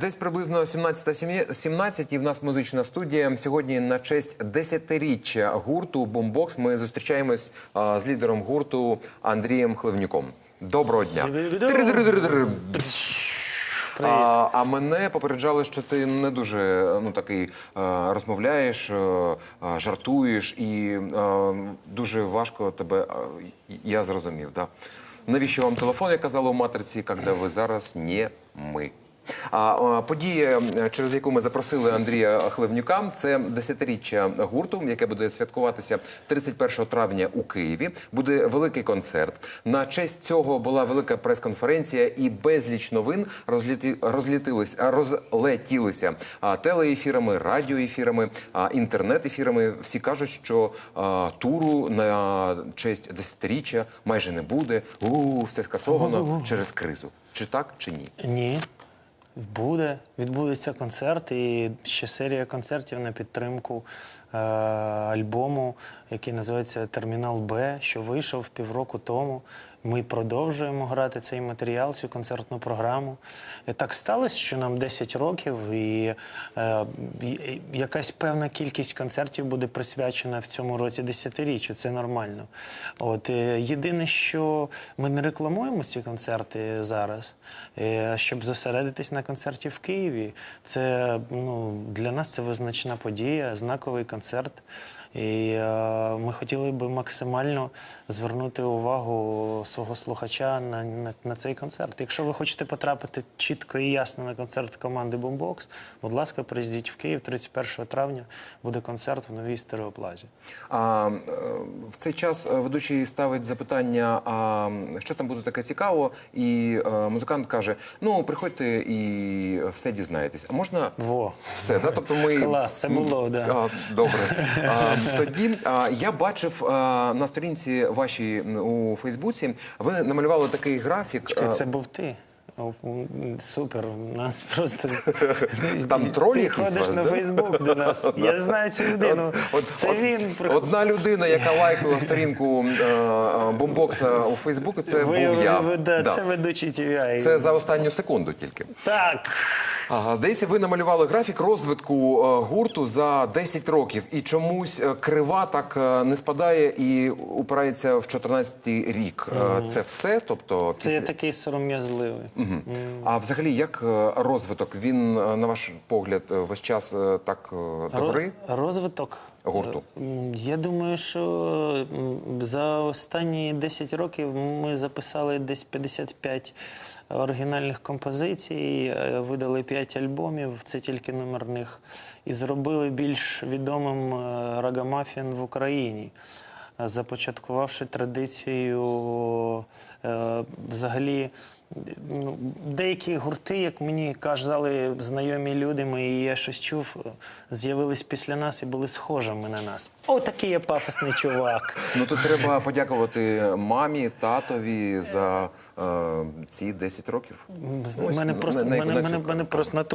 Десь приблизно 17.17 і в нас музична студія. Сьогодні на честь десятиріччя гурту Бомбокс ми зустрічаємось з лідером гурту Андрієм Хливнюком. Доброго дня. А, а мене попереджали, що ти не дуже ну такий розмовляєш, жартуєш, і дуже важко тебе. я зрозумів, да. Навіщо вам телефон, я казала у матриці, коли ви зараз не ми. А подія, через яку ми запросили Андрія Хливнюка, це десятиріччя гурту, яке буде святкуватися 31 травня у Києві. Буде великий концерт. На честь цього була велика прес-конференція і безліч новин розліти, розлітились, розлетілися телеефірами, радіоефірами, інтернет-ефірами. Всі кажуть, що а, туру на честь десятиріччя майже не буде. У все скасовано через кризу. Чи так, чи ні? Ні. Буде, відбудеться концерт і ще серія концертів на підтримку е, альбому, який називається Термінал Б, що вийшов півроку тому. Ми продовжуємо грати цей матеріал, цю концертну програму. Так сталося, що нам 10 років, і е, якась певна кількість концертів буде присвячена в цьому році десятиріччю. Це нормально. От е, єдине, що ми не рекламуємо ці концерти зараз, е, щоб зосередитись на концерті в Києві. Це ну, для нас це визначна подія, знаковий концерт. І е, ми хотіли би максимально звернути увагу свого слухача на, на, на цей концерт. Якщо ви хочете потрапити чітко і ясно на концерт команди Boombox, будь ласка, приїздіть в Київ 31 травня. Буде концерт в новій стереоплазі. А е, в цей час е, ведучий ставить запитання: а що там буде таке цікаво? І е, музикант каже: Ну, приходьте і все дізнаєтесь. А можна Во. все, да? Тобто ми Клас, це було, да. А, добре. А, тоді я бачив на сторінці вашій у Фейсбуці. Ви намалювали такий графік. Чекай, це був ти. Супер, у нас просто Там троль Ти ходиш на? Фейсбук до нас. Я знаю цю людину. Це він. Одна людина, яка лайкала сторінку бомбокса у Фейсбуку, це був я. Це ведучий TVI. Це за останню секунду тільки. Так. Ага, здається, ви намалювали графік розвитку е, гурту за 10 років, і чомусь е, крива так е, не спадає і упирається в 14-й рік. Угу. Це все, тобто Це такий сором'язливий. Мгм. А взагалі, як розвиток? Він, на ваш погляд, весь час так добрий? Розвиток Гурту. Е, Я думаю, що за останні 10 років ми записали десь 55 оригінальних композицій, е, видали 5 альбомів, це тільки номерних, і зробили більш відомим е, рагамафін в Україні. Започаткувавши традицію взагалі ну, деякі гурти, як мені казали знайомі люди, мої, я щось чув, з'явились після нас і були схожими на нас. О, такий я пафосний чувак. Ну тут треба подякувати мамі, татові за е, ці 10 років. Ось, мене на- просто, на- мене, на мене, цю мене просто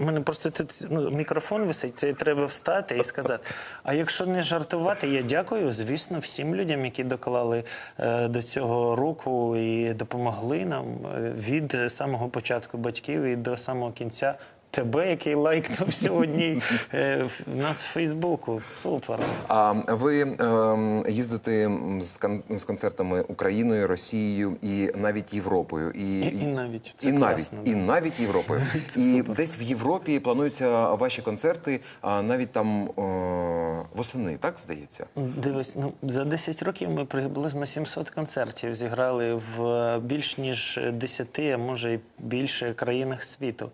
мене просто тут ну, мікрофон висить, це треба встати і сказати. А якщо не жартувати, я дякую, звісно, всім людям, які доклали е, до цього руку і допомогли нам е, від самого початку батьків і до самого кінця. Тебе, який лайкнув сьогодні е, в- нас в Фейсбуку. Супер. А ви ем, їздите з, кон- з концертами Україною, Росією і навіть Європою. І, І- і навіть. Це і навіть класно, і навіть Європою. і десь в Європі плануються ваші концерти, а навіть там е, восени, так здається? Дивись, ну за 10 років ми приблизно 700 концертів зіграли в е, більш ніж 10, а може й більше країнах світу.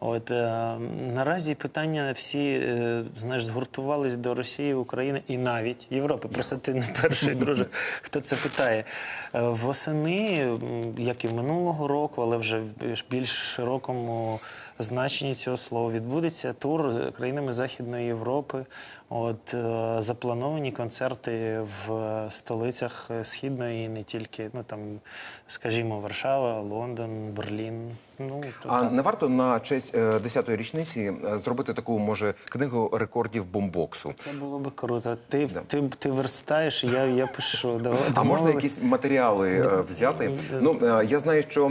От е, наразі питання всі е, знаєш згуртувались до Росії, України і навіть Європи. Просто ти не перший друже, хто це питає. Е, восени, як і минулого року, але вже в більш широкому значенні цього слова відбудеться тур з країнами Західної Європи. От е, заплановані концерти в е, столицях е, східної, і не тільки ну там, скажімо, Варшава, Лондон, Берлін. Ну, то А так. не варто на честь е, 10-ї річниці зробити таку, може, книгу рекордів бомбоксу? Це було би круто. Ти, ти, ти верстаєш, я, я пишу. Давай, А можна якісь матеріали взяти? Ну я знаю, що,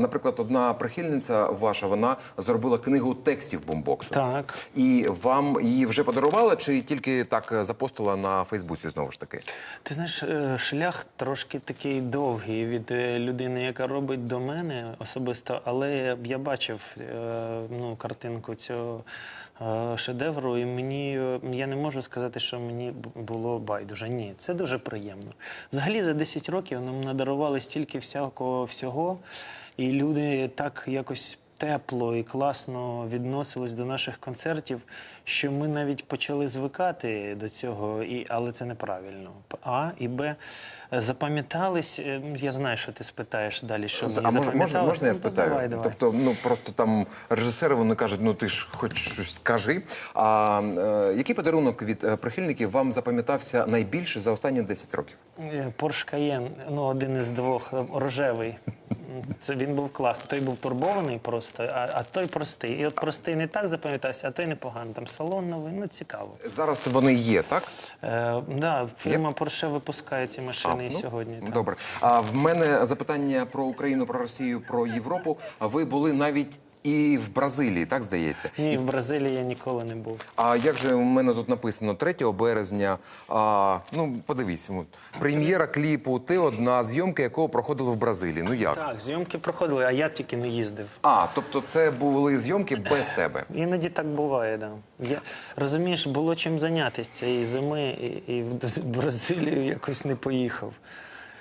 наприклад, одна прихильниця ваша вона зробила книгу текстів бомбоксу. Так. І вам її вже подарувала, чи тільки так запостила на Фейсбуці знову ж таки? Ти знаєш, е, шлях трошки такий довгий від е, людини, яка робить до мене особисто, але я бачив е, ну, картинку цього шедевру, і мені я не можу сказати, що мені було байдуже. Ні, це дуже приємно. Взагалі за 10 років нам надарували стільки всякого всього, і люди так якось. Тепло і класно відносились до наших концертів, що ми навіть почали звикати до цього, і, але це неправильно. А і Б. е, Запам'ятались. е, Я знаю, що ти спитаєш далі. Що мені А може, можна, можна я Ну, спитаю? Давай, давай. Тобто, ну просто там режисери вони кажуть, ну ти ж хоч щось скажи. А е, який подарунок від е, прихильників вам запам'ятався найбільше за останні 10 років? Е, Porsche Cayenne, ну один із двох, е, рожевий. Це він був класний. Той був турбований просто, а, а той простий. І от простий не так запам'ятався, а той непоганий. Там салон новий, ну цікаво. Зараз вони є, так? Е, да, фірма Porsche випускає ці машини і ну, сьогодні. так. Добре. А в мене запитання про Україну, про Росію, про Європу. А ви були навіть і в Бразилії, так здається? Ні, в Бразилії я ніколи не був. А як же у мене тут написано 3 березня? А, ну подивись, от, прем'єра кліпу Ти одна зйомки, якого проходили в Бразилії. Ну як? Так, зйомки проходили, а я тільки не їздив. А, тобто це були зйомки без тебе. Іноді так буває, да. Я розумієш, було чим зайнятися цієї зими, і, і в Бразилію якось не поїхав.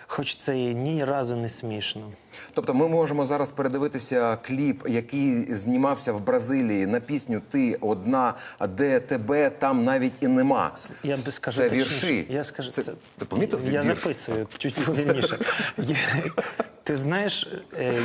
Хоч це і ні разу не смішно. Тобто ми можемо зараз передивитися кліп, який знімався в Бразилії на пісню Ти одна, де тебе там навіть і нема. Я би скажу Це точніше. вірші. Я скажу, Це- ти помітив Я вірш? записую чуть повільніше. Ти знаєш, е,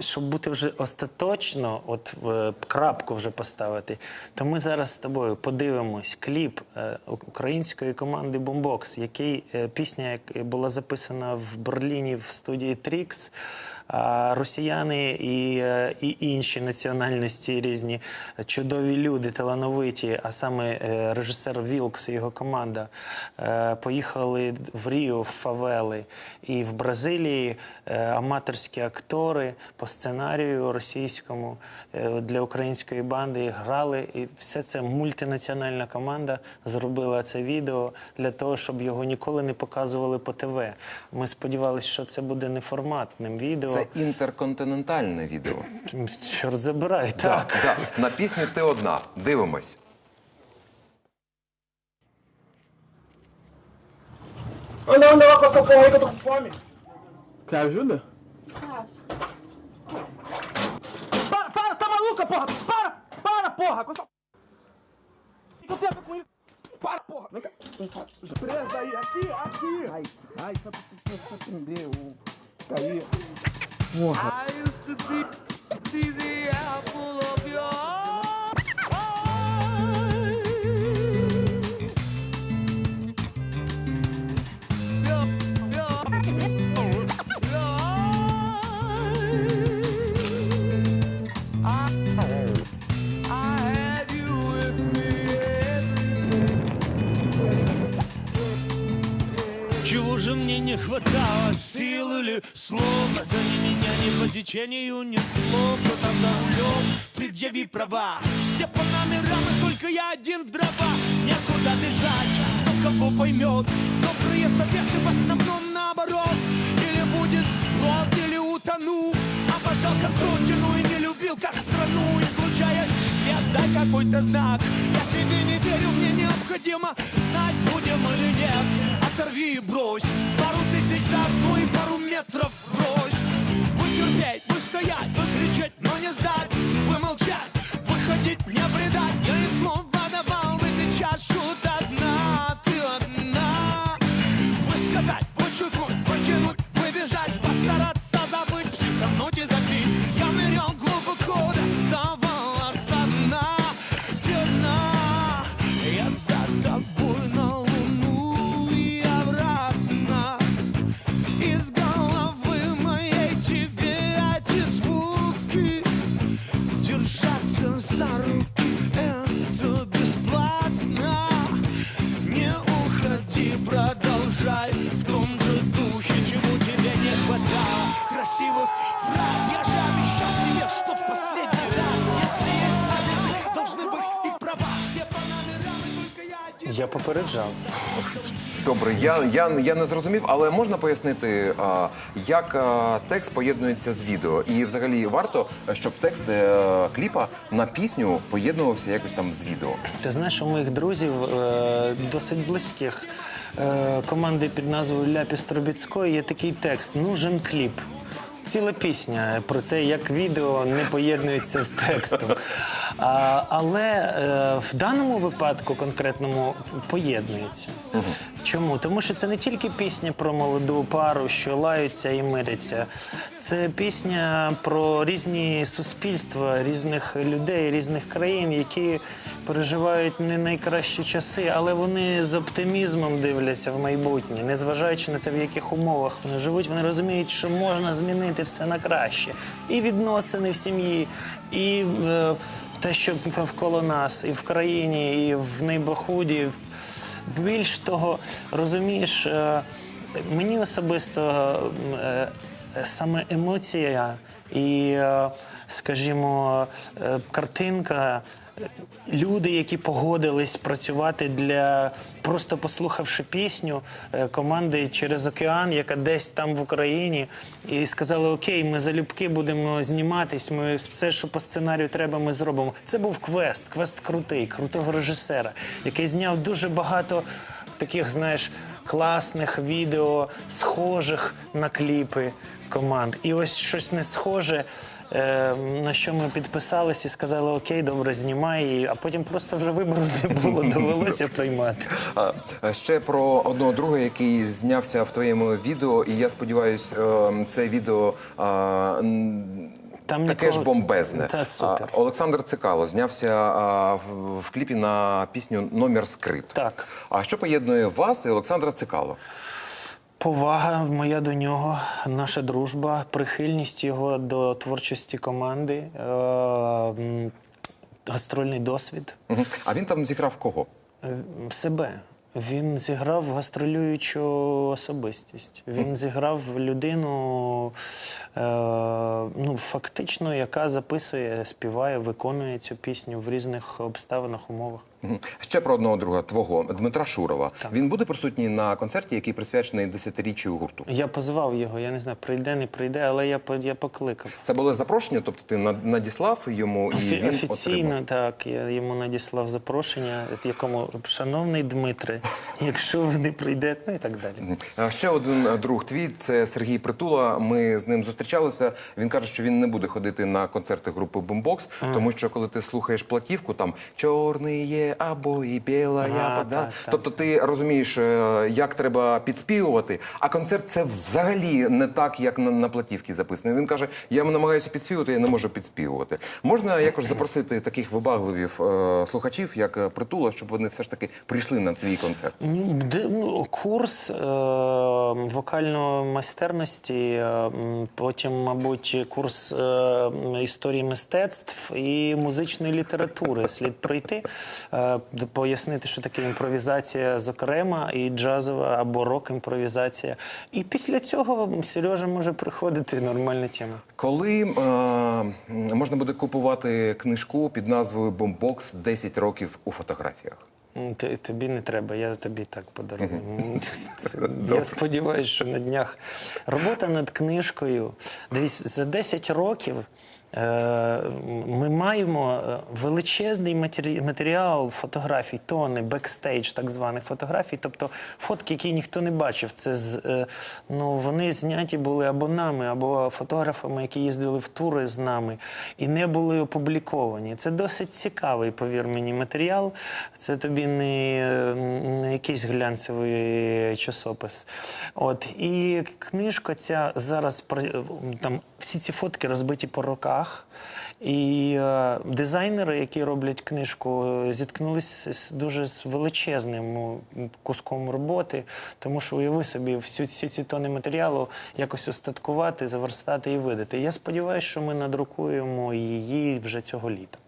щоб бути вже остаточно, от в крапку вже поставити, то ми зараз з тобою подивимось кліп е, української команди Бомбокс, який е, пісня була записана в Берліні в студії Трікс. А росіяни і, е, і інші національності різні чудові люди, талановиті, а саме е, режисер Вілкс і його команда е, поїхали в Ріо, в Фавели. І в Бразилії аматорські актори по сценарію російському для української банди грали. І все це мультинаціональна команда зробила це відео для того, щоб його ніколи не показували по ТВ. Ми сподівалися, що це буде неформатним відео. Це інтерконтинентальне відео. Чорт забирай, так. Так, так. На пісню Ти одна. Дивимось. Anda, anda lá com essa porra aí que eu tô com fome. Quer ajuda? Para, para, tá maluca, porra? Para, para, porra! Com essa... O que eu tenho a ver com isso? Para, porra! Vem cá. Presa aí, aqui, aqui! Ai, ai, só pra você atender o... Aí. I used to be, be the apple of ни слов Кто там за рулем, предъяви права. Все по номерам, и только я один в дрова. Некуда бежать, кто кого поймет Добрые советы в основном наоборот. Или будет брод, или утону Обожал как родину и не любил как страну Излучаешь. Свет, дай какой-то знак. Я себе не верю, мне необходимо Знать, будем или нет. Оторви и брось. Пару тысяч за одну и пару метров брось стоять, кричать, попереджав. Добре, я, я, я не зрозумів, але можна пояснити, а, як а, текст поєднується з відео? І взагалі варто, щоб текст е, кліпа на пісню поєднувався якось там з відео. Ти знаєш, у моїх друзів е, досить близьких е, команди під назвою Ляпіс Трубіцької є такий текст Нужен кліп. Ціла пісня про те, як відео не поєднується з текстом. А, але е, в даному випадку конкретному поєднується. Чому? Тому що це не тільки пісня про молоду пару, що лаються і миряться. Це пісня про різні суспільства, різних людей, різних країн, які переживають не найкращі часи, але вони з оптимізмом дивляться в майбутнє, незважаючи на те, в яких умовах вони живуть, вони розуміють, що можна змінити все на краще. І відносини в сім'ї, і е, те, що навколо нас, і в країні, і в нейбохуді. Більш того, розумієш, е, мені особисто е, е, саме емоція і, скажімо, картинка. Люди, які погодились працювати для просто послухавши пісню е, команди через океан, яка десь там в Україні, і сказали: Окей, ми залюбки будемо зніматись. Ми все, що по сценарію треба, ми зробимо. Це був квест, квест крутий, крутого режисера, який зняв дуже багато таких, знаєш, класних відео, схожих на кліпи команд. І ось щось не схоже. е, На що ми підписались і сказали, окей, добре, знімай, І- а потім просто вже вибору не було, довелося приймати. А, а ще про одного друга, який знявся в твоєму відео, і я сподіваюся, це відео а, м, Там таке нікого- ж бомбезне. Та супер. Олександр Цикало знявся в, кліпі на пісню Номер скрипт. Так. А що поєднує вас і Олександра Цикало? Повага моя до нього, наша дружба, прихильність його до творчості команди, е, гастрольний досвід. А він там зіграв кого? Е, себе. Він зіграв гастролюючу особистість. Він зіграв людину, е, ну, фактично, яка записує, співає, виконує цю пісню в різних обставинах, умовах. Ще про одного друга твого Дмитра Шурова. Він буде присутній на концерті, який присвячений десятиріччю гурту. Я позвав його, я не знаю, прийде, не прийде, але я, я покликав. Це було запрошення, тобто ти надіслав йому і Офі- він Офіційно отримав. так. Я йому надіслав запрошення, в якому шановний Дмитре, якщо ви не прийдете, ну і так далі. Ще один друг твій це Сергій Притула. Ми з ним зустрічалися. Він каже, що він не буде ходити на концерти групи Бумбокс, тому що коли ти слухаєш платівку, там чорний є або і біла Ага, так, так. Тобто ти розумієш, е, як треба підспівувати. А концерт це взагалі не так, як на, на платівці записано. Він каже: я намагаюся підспівувати, я не можу підспівувати. Можна якось запросити таких вибагливих е, слухачів, як е, Притула, щоб вони все ж таки прийшли на твій концерт. Ну, курс е, вокальної майстерності, е, потім, мабуть, курс е, історії мистецтв і музичної літератури слід пройти, пояснити, що таке імпровізація, зокрема, і джазова або рок-імпровізація. І після цього Сережа може приходити нормальна тема. Коли е, можна буде купувати книжку під назвою Бомбокс 10 років у фотографіях? Тобі не треба, я тобі так подарую. Я сподіваюся, що на днях робота над книжкою. Дивіться, за 10 років е, ми маємо е, величезний матері- матеріал фотографій, тони, бекстейдж так званих фотографій, тобто фотки, які ніхто не бачив. Це з, е, ну, вони зняті були або нами, або фотографами, які їздили в тури з нами, і не були опубліковані. Це досить цікавий, повір мені, матеріал. Це тобі не, не якийсь глянцевий часопис. От і книжка ця зараз там всі ці фотки розбиті по роках. І е, дизайнери, які роблять книжку, е, зіткнулися з дуже з величезним ну, куском роботи, тому що уяви собі всю всі ці тони матеріалу якось остаткувати, заверстати і видати. Я сподіваюся, що ми надрукуємо її вже цього літа.